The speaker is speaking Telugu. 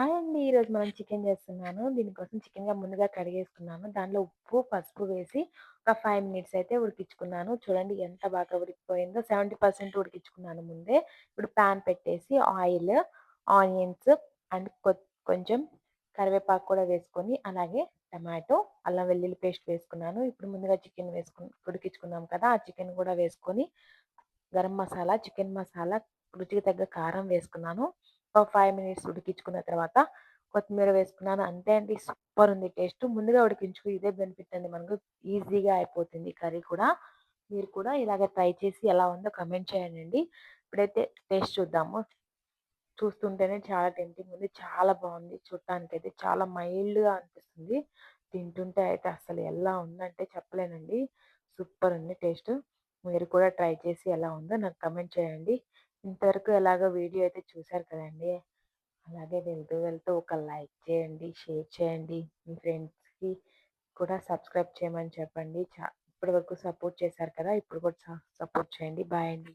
హాయ్ అండి. ఈరోజు మనం చికెన్ చేస్తున్నాను. దీనికోసం చికెన్‌గా ముందుగా కడిగేసుకున్నాను. దాంట్లో ఉప్పు, పసుపు వేసి ఒక ఫైవ్ మినిట్స్ అయితే ఉడికించుకున్నాను. చూడండి ఎంత బాగా ఉడికిపోయిందో 70% ఉడికించుకున్నాను ముందే. ఇప్పుడు పాన్ పెట్టేసి ఆయిల్, ఆనియన్స్ అండ్ కొ కొంచెం కరివేపాకు కూడా వేసుకొని అలాగే టమాటో, అల్లం వెల్లుల్లి పేస్ట్ వేసుకున్నాను. ఇప్పుడు ముందుగా చికెన్ వేసుకు ఉడికించుకున్నాం కదా! ఆ చికెన్ కూడా వేసుకొని గరం మసాలా, చికెన్ మసాలా, రుచికి తగ్గ కారం వేసుకున్నాను. ఫైవ్ మినిట్స్ ఉడికించుకున్న తర్వాత కొత్తిమీర వేసుకున్నాను. అంతే అండి సూపర్ ఉంది టేస్ట్. ముందుగా ఉడికించుకు ఇదే బెనిఫిట్ అండి మనకు ఈజీగా అయిపోతుంది కర్రీ కూడా. మీరు కూడా ఇలాగ ట్రై చేసి ఎలా ఉందో కమెంట్ చేయండి. ఇప్పుడైతే టేస్ట్ చూద్దాము. చూస్తుంటేనే చాలా టెంటింగ్ ఉంది. చాలా బాగుంది. చూడటానికి అయితే చాలా మైల్డ్‌గా అనిపిస్తుంది. తింటుంటే అయితే అసలు ఎలా ఉందంటే చెప్పలేనండి. సూపర్ ఉంది టేస్ట్. మీరు కూడా ట్రై చేసి ఎలా ఉందో నాకు కమెంట్ చేయండి. ఇంతవరకు ఎలాగో వీడియో అయితే చూసారు కదండీ! అలాగే వెళ్తూ వెళ్తూ ఒక లైక్ చేయండి, షేర్ చేయండి. మీ ఫ్రెండ్స్‌కి కూడా సబ్స్క్రైబ్ చేయమని చెప్పండి. ఇప్పటి ఇప్పటివరకు సపోర్ట్ చేశారు కదా! ఇప్పుడు కూడా సపోర్ట్ చేయండి. బాయ్ అండి.